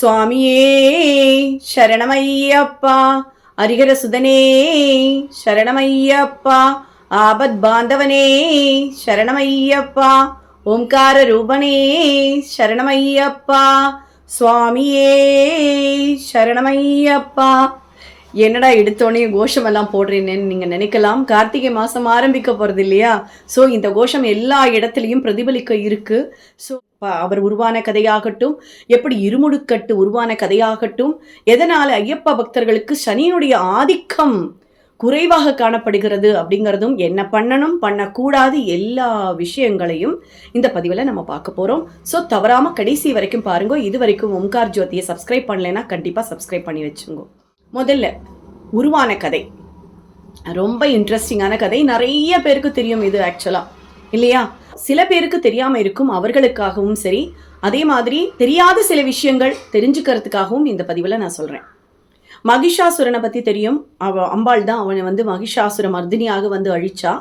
சுவாமியே சரணமையப்பா. அரிகர சுதனே சரணமையப்பா. ஆபத் பாந்தவனே சரணமையப்பா. ஓம்கார ரூபனே சரணமையப்பா. சுவாமியே சரணமையப்பா. என்னடா எடுத்தோடனே கோஷம் எல்லாம் போடுறேன்னு நீங்க நினைக்கலாம். கார்த்திகை மாசம் ஆரம்பிக்க போறது இல்லையா? ஸோ இந்த கோஷம் எல்லா இடத்துலையும் பிரதிபலிக்க இருக்கு. ஸோ அவர் உருவான கதையாகட்டும் எப்படி இருமுடுக்கட்டு உருவான கதையாகட்டும் எதனால ஐயப்ப பக்தர்களுக்கு சனியினுடைய ஆதிக்கம் குறைவாக காணப்படுகிறது அப்படிங்கிறதும் என்ன பண்ணணும் பண்ணக்கூடாது எல்லா விஷயங்களையும் இந்த பதிவில் நம்ம பார்க்க போகிறோம் ஸோ தவறாமல் கடைசி வரைக்கும் பாருங்க. இது வரைக்கும் ஓம்கார் ஜோதியை சப்ஸ்கிரைப் பண்ணலைன்னா கண்டிப்பாக சப்ஸ்கிரைப் பண்ணி வச்சுங்க. முதல்ல உருவான கதை. ரொம்ப இன்ட்ரெஸ்டிங்கான கதை. நிறைய பேருக்கு தெரியும் இது ஆக்சுவலாக இல்லையா? சில பேருக்கு தெரியாமல் இருக்கும் அவர்களுக்காகவும் சரி அதே மாதிரி தெரியாத சில விஷயங்கள் தெரிஞ்சுக்கிறதுக்காகவும் இந்த பதிவில் நான் சொல்கிறேன் மகிஷாசுரனை பற்றி தெரியும். அவ அம்பாள் தான் அவனை வந்து மகிஷாசுர மர்தினியாக வந்து அழிச்சா.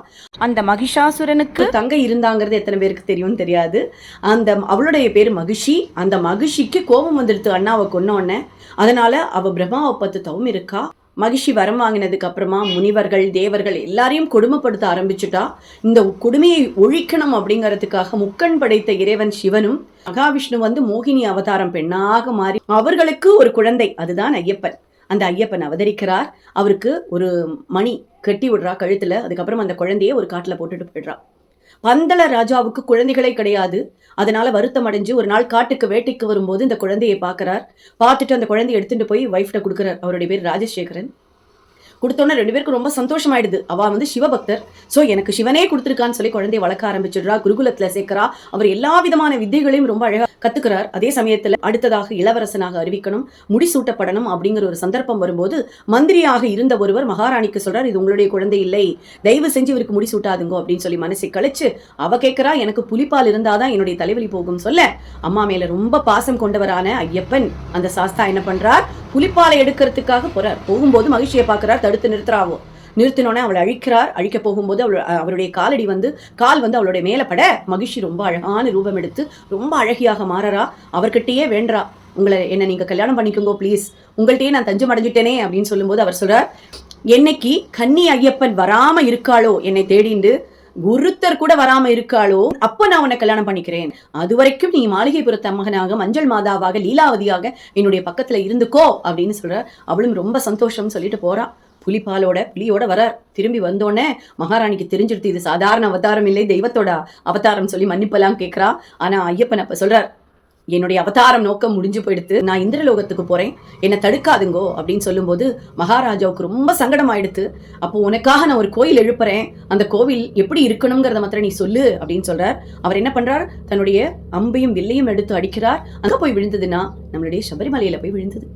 அந்த மகிஷாசுரனுக்கு தங்க இருந்தாங்கிறது எத்தனை பேருக்கு தெரியும்னு தெரியாது. அந்த அவளுடைய பேர் மகிஷி. அந்த மகிஷிக்கு கோபம் வந்துடுத்து அண்ணாவை கொன்னோடனே அதனால அவ பிரம்மாவை பத்து தவம் இருக்கா. மகிஷி வரம் வாங்கினதுக்கு அப்புறமா முனிவர்கள் தேவர்கள் எல்லாரையும் கொடுமைப்படுத்த ஆரம்பிச்சுட்டா. இந்த கொடுமையை ஒழிக்கணும் அப்படிங்கறதுக்காக முக்கண் படைத்த இறைவன் சிவனும் மகாவிஷ்ணு வந்து மோகினி அவதாரம் பெண்ணாக மாறி அவர்களுக்கு ஒரு குழந்தை அதுதான் ஐயப்பன். அந்த ஐயப்பன் அவதரிக்கிறார். அவருக்கு ஒரு மணி கட்டி விடுறா கழுத்துல. அதுக்கப்புறம் அந்த குழந்தைய ஒரு காட்டுல போட்டுட்டு போயிடுறா. பந்தள ராஜாவுக்கு குழந்தைகளே கிடையாது. அதனால வருத்தம் அடைஞ்சு ஒரு நாள் காட்டுக்கு வேட்டைக்கு வரும்போது இந்த குழந்தையை பார்க்கறார். பார்த்துட்டு அந்த குழந்தையை எடுத்துட்டு போய் ஒய்ஃப்ட கொடுக்குறார். அவருடைய பேர் ராஜசேகரன். கொடுத்தோன்னே ரெண்டு பேருக்கும் ரொம்ப சந்தோஷமாயிடுது. அவ வந்து சிவபக்தர். ஸோ எனக்கு சிவனே கொடுத்துருக்கான்னு சொல்லி குழந்தைய வளர்க்க ஆரம்பிச்சிடுறா. குருகுலத்துல சேர்க்கிறா. அவர் எல்லா விதமான வித்தைகளையும் ரொம்ப அழகா கத்துக்கிறார். அதே சமயத்துல அடுத்ததாக இளவரசனாக அறிவிக்கணும் முடிசூட்டப்படணும் அப்படிங்கிற ஒரு சந்தர்ப்பம் வரும்போது மந்திரியாக இருந்த ஒருவர் மகாராணிக்கு சொல்றார் இது உங்களுடைய குழந்தை இல்லை. தயவு செஞ்சு இவருக்கு முடிசூட்டாதுங்கோ அப்படின்னு சொல்லி மனசை கழிச்சு அவ கேட்கிறா எனக்கு புலிப்பால் இருந்தாதான் என்னுடைய தலைவலி போகும் சொல்ல. அம்மா மேல ரொம்ப பாசம் கொண்டவரான ஐயப்பன் அந்த சாஸ்தா என்ன பண்றார் புலிப்பாலை எடுக்கிறதுக்காக போறார். போகும்போது மகிழ்ச்சியை பார்க்கிறார். தடுத்து நிறுத்துறாவோ. நிறுத்தினோடனே அவளை அழிக்கிறார். அழிக்க போகும்போது அவள் அவருடைய காலடி வந்து கால் வந்து அவளுடைய மேலே பட. மகிழ்ச்சி ரொம்ப அழகான ரூபம் எடுத்து ரொம்ப அழகியாக மாறறா. அவர்கிட்டயே வேண்டா. உங்களை என்னை நீங்கள் கல்யாணம் பண்ணிக்கோங்க ப்ளீஸ் உங்கள்கிட்டயே நான் தஞ்சம் அடைஞ்சிட்டேனே அப்படின்னு சொல்லும்போது அவர் சொல்கிறார் என்னைக்கு கன்னி ஐயப்பன் வராமல் இருக்காளோ என்னை தேடிண்டு குருத்தர் கூட வராம இருக்காளோ? அப்ப நான் உன்னை கல்யாணம் பண்ணிக்கிறேன். அது வரைக்கும் நீ மாளிகைபுரத்து அம்மகனாக மஞ்சள் மாதாவாக லீலாவதியாக என்னுடைய பக்கத்துல இருந்துக்கோ அப்படின்னு சொல்ற. அவளும் ரொம்ப சந்தோஷம் சொல்லிட்டு போறா. புலிபாலோட புலியோட வரார். திரும்பி வந்தோடனே மகாராணிக்கு தெரிஞ்சிருத்து இது சாதாரண அவதாரம் இல்லை தெய்வத்தோட அவதாரம் சொல்லி மன்னிப்பெல்லாம் கேட்குறா ஆனா ஐயப்பன் அப்ப சொல்றார் என்னுடைய அவதாரம் நோக்கம் முடிஞ்சு போயிடுத்து நான் இந்திரலோகத்துக்கு போறேன். என்னை தடுக்காதுங்கோ அப்படின்னு சொல்லும்போது மகாராஜாவுக்கு ரொம்ப சங்கடம் ஆயிடுத்து அப்போ உனக்காக நான் ஒரு கோயில் எழுப்புறேன். அந்த கோவில் எப்படி இருக்கணுங்கிறத மாத்திரம் நீ சொல்லு அப்படின்னு சொல்றார். அவர் என்ன பண்றார்? தன்னுடைய அம்பையும் வில்லையும் எடுத்து அடிக்கிறார். அங்க போய் விழுந்ததுன்னா நம்மளுடைய சபரிமலையில போய் விழுந்தது.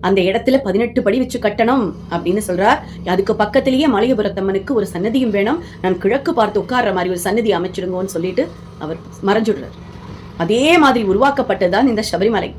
அந்த இடத்துல பதினெட்டு படி வச்சு கட்டணும் அப்படின்னு சொல்றார். அதுக்கு பக்கத்திலேயே மலையபுரத்தம்மனுக்கு ஒரு சன்னதியும் வேணும். நான் கிழக்கு பார்த்து உட்கார்ற மாதிரி ஒரு சன்னதி அமைச்சிடுங்கன்னு சொல்லிட்டு அவர் மறைஞ்சுடுறார். அதே மாதிரி உருவாக்கப்பட்டதுதான் இந்த சபரிமலை.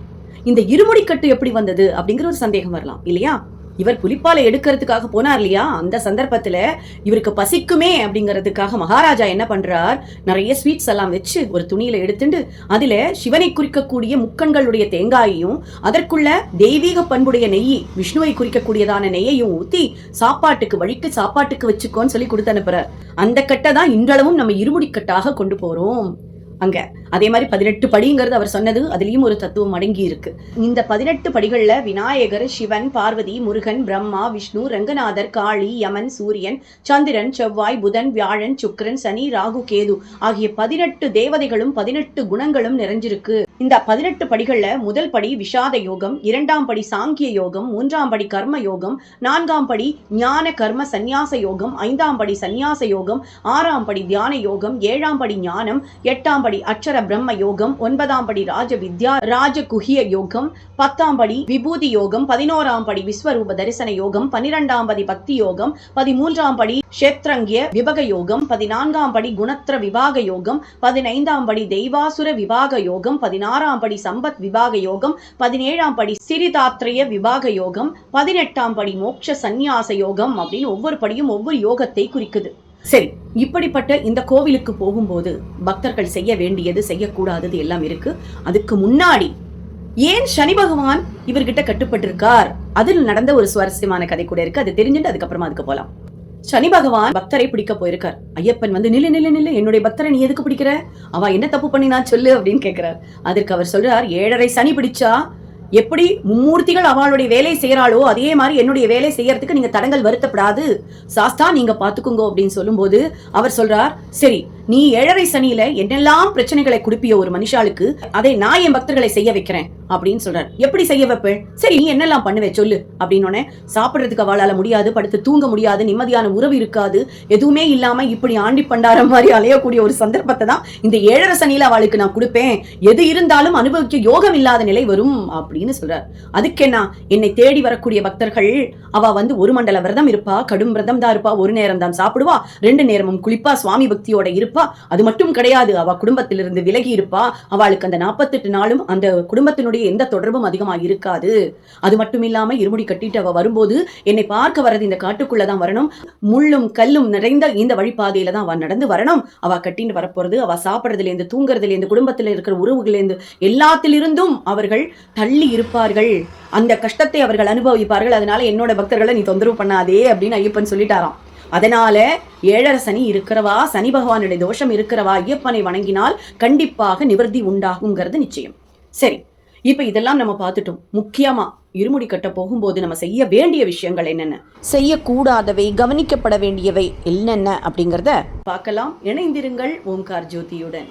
இந்த இருமுடிக்கட்டு எப்படி வந்தது அப்படிங்கிற ஒரு சந்தேகம் வரலாம் இல்லையா? இவர் புலிப்பாலை எடுக்கிறதுக்காக போனார் இல்லையா? அந்த சந்தர்ப்பத்துல இவருக்கு பசிக்குமே அப்படிங்கிறதுக்காக மகாராஜா என்ன பண்றார்? நிறைய ஸ்வீட்ஸ் எல்லாம் வச்சு ஒரு துணியில எடுத்துட்டு அதுல சிவனை குறிக்கக்கூடிய முக்கண்களுடைய தேங்காயையும் அதற்குள்ள தெய்வீக பண்புடைய நெய் விஷ்ணுவை குறிக்கக்கூடியதான நெய்யையும் ஊத்தி சாப்பாட்டுக்கு வழிக்கு சாப்பாட்டுக்கு வச்சுக்கோன்னு சொல்லி கொடுத்து அனுப்புறார். அந்த கட்டை தான் இன்றளவும் நம்ம இருமுடிக்கட்டாக கொண்டு போறோம். அங்க. அதே மாதிரி பதினெட்டு படிங்கிறது அவர் சொன்னது அதுலயும் ஒரு தத்துவம் அடங்கி இருக்கு இந்த பதினெட்டு படிகள்ல விநாயகர் சிவன் பார்வதி முருகன் பிரம்மா விஷ்ணு ரங்கநாதர் காளி யமன் சூரியன் சந்திரன் செவ்வாய் புதன் வியாழன் சுக்கரன் சனி ராகு கேது ஆகிய பதினெட்டு தேவதைகளும் பதினெட்டு குணங்களும் நிறைஞ்சிருக்கு. இந்த பதினெட்டு படிகள்ல முதல் படி விஷாத யோகம் இரண்டாம் படி சாங்கிய யோகம் மூன்றாம் படி கர்ம யோகம் நான்காம் படி ஞான கர்ம சந்நியாச யோகம் ஐந்தாம் படி சந்நியாச யோகம் ஆறாம் படி தியான யோகம் ஏழாம் படி ஞானம் எட்டாம் படி படி அச்சர பிரம்ம யோகம் ஒன்பதாம் படி ராஜ வித்யா ராஜ குஹிய யோகம் பத்தாம் படி விபூதி யோகம் பதினோராம் படி விஸ்வரூப தரிசன யோகம் பனிரெண்டாம் படி பக்தி யோகம் பதிமூன்றாம் படி க்ஷேத்ரங்கிய விபக யோகம் பதினான்காம் படி குணத்திர விபாக யோகம் பதினைந்தாம் படி தெய்வாசுர விபாக யோகம் பதினாறாம் படி சம்பத் விபாக யோகம் பதினேழாம் படி சிறிதாத்ரய விபாக யோகம் பதினெட்டாம் படி மோட்ச சந்நியாச யோகம் அப்படின்னு ஒவ்வொரு படியும் ஒவ்வொரு யோகத்தை குறிக்குது. சரி இப்படிப்பட்ட இந்த கோவிலுக்கு போகும்போது பக்தர்கள் செய்ய வேண்டியது செய்யக்கூடாதது எல்லாம் இருக்கு. அதுக்கு முன்னாடி ஏன் சனி பகவான் இவர்கிட்ட கட்டுப்பட்டிருக்கார்? அதில் நடந்த ஒரு சுவாரஸ்யமான கதை கூட இருக்கு. அது தெரிஞ்சுட்டு அதுக்கப்புறமா அதுக்கு போலாம். சனி பகவான் பக்தரை பிடிக்க போயிருக்கார். ஐயப்பன் வந்து நில்லு நில்லு நில்லு என்னுடைய பக்தரை நீ எதுக்கு பிடிக்கிற? அவ என்ன தப்பு பண்ணினா சொல்லு அப்படின்னு கேட்கிறார் அதற்கு அவர் சொல்றார் ஏழரை சனி பிடிச்சா எப்படி மும்மூர்த்திகள் அவளுடைய வேலை செய்யறாளோ அதே மாதிரி என்னுடைய வேலை செய்யறதுக்கு நீங்க தடங்கள் வருத்தப்படாது. சாஸ்தா நீங்க பாத்துக்குங்க அப்படின்னு சொல்லும்போது அவர் சொல்றார் சரி நீ ஏழரை சனியில என்னெல்லாம் பிரச்சனைகளை குடுப்பிய ஒரு மனுஷாளுக்கு அதை நான் என் பக்தர்களை செய்ய வைக்கிறேன் அப்படின்னு சொல்றாரு. எப்படி செய்ய வைப்பேன்? சரி நீ என்னெல்லாம் பண்ணுவே சொல்லு அப்படின்னு சாப்பிடுறதுக்கு அவளால முடியாது படுத்து தூங்க முடியாது நிம்மதியான உறவு இருக்காது எதுவுமே இல்லாம இப்படி ஆண்டி பண்டாரம் மாதிரி அலையக்கூடிய ஒரு சந்தர்ப்பத்தை தான் இந்த ஏழரை சனியில அவளுக்கு நான் கொடுப்பேன். எது இருந்தாலும் அனுபவிக்க யோகம் இல்லாத நிலை வரும் அப்படின்னு அப்படின்னு சொல்றார். அதுக்கென்னா என்னை தேடி வரக்கூடிய பக்தர்கள் அவ வந்து ஒரு மண்டல விரதம் இருப்பா கடும் விரதம் தான் இருப்பா ஒரு நேரம் தான் சாப்பிடுவா ரெண்டு நேரமும் குளிப்பா சுவாமி பக்தியோட இருப்பா அது மட்டும் கிடையாது அவ குடும்பத்திலிருந்து விலகி இருப்பா அவளுக்கு அந்த நாற்பத்தெட்டு நாளும் அந்த குடும்பத்தினுடைய எந்த தொடர்பும் அதிகமாக இருக்காது. அது மட்டும் இல்லாம இருமுடி கட்டிட்டு அவ வரும்போது என்னை பார்க்க வரது இந்த காட்டுக்குள்ள தான் வரணும். முள்ளும் கல்லும் நிறைந்த இந்த வழிபாதையில தான் அவ நடந்து வரணும். அவ கட்டின்னு வரப்போறது அவ சாப்பிட்றதுலேருந்து தூங்குறதுலேருந்து குடும்பத்தில் இருக்கிற உறவுகள்லேருந்து எல்லாத்திலிருந்தும் அவர்கள் தள்ளி இருப்பார்கள். அந்த கஷ்டத்தை அவர்கள் அனுபவிப்பார்கள். அதனால என்னோட பக்தர்களை நீ தொந்தரவு பண்ணாதே அப்படின்னு ஐயப்பன் சொல்லிட்டாராம். அதனால ஏழரை சனி இருக்கிறவா சனி பகவானுடைய தோஷம் இருக்கிறவா ஐயப்பனை வணங்கினால் கண்டிப்பாக நிவர்த்தி உண்டாகுங்கிறது நிச்சயம். சரி இப்போ இதெல்லாம் நம்ம பார்த்துட்டோம். முக்கியமாக இருமுடி கட்ட போகும்போது நம்ம செய்ய வேண்டிய விஷயங்கள் என்னென்ன? செய்யக்கூடாதவை கவனிக்கப்பட வேண்டியவை என்னென்ன அப்படிங்கிறத பார்க்கலாம். இணைந்திருங்கள் ஓம்கார் ஜோதியுடன்.